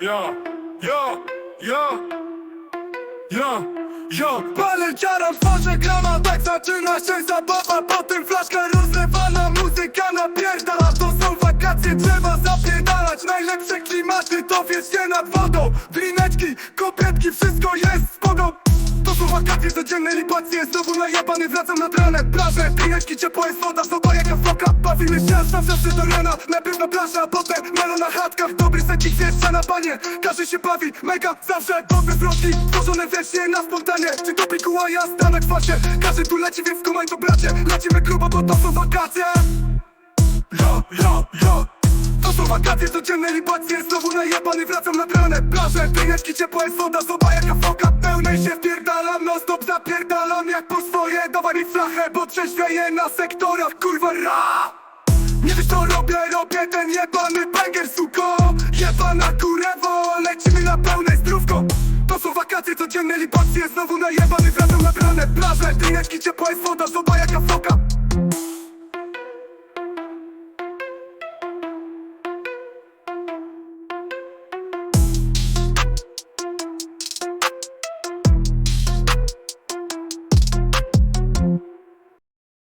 Ja, ja, ja, Palę dziara w twarzy grama, tak zaczyna się zabawa. Potem flaszka rozlewana, muzyka napierdala. To są wakacje, trzeba zapierdalać. Najlepsze klimaty to wiecznie nad wodą. Drineczki, kopietki, wszystko jest spoko są wakacje, codzienne libacje Znowu najebany, wracam nad ranem Plaże, drineczki, ciepła jest woda. Soba jaka foka, bawimy się aż zawsze do rana. Najpierw na plażę, a potem melo na chatkach. Dobry secik, wieszcza na panie. Każdy się bawi, mega, zawsze dobre zwrotki Tworzone wreszcie na spontanie. Czy to pikuła jazda na kwasie? Każdy tu leci, więc kumaj to bracie. Lecimy grubo, bo to są wakacje ja to wakacje, codzienne libacje Znowu najebany, wracam nad ranem Plaże, drineczki, ciepła jest woda Soba jaka foka, pełnej się wpierdalam No stop zapierdalam jak po swoje Dawaj mi flachę, bo trzeźwieję na sektorach Kurwa ra! Nie wiesz co robię, robię ten jebany banger, suko. Jebana kurewo, lecimy na pełnej zdrówko. To są wakacje, codzienne libacje Znowu najebany, wracam nad ranem Plaże, drineczki, ciepła jest woda Soba jaka foka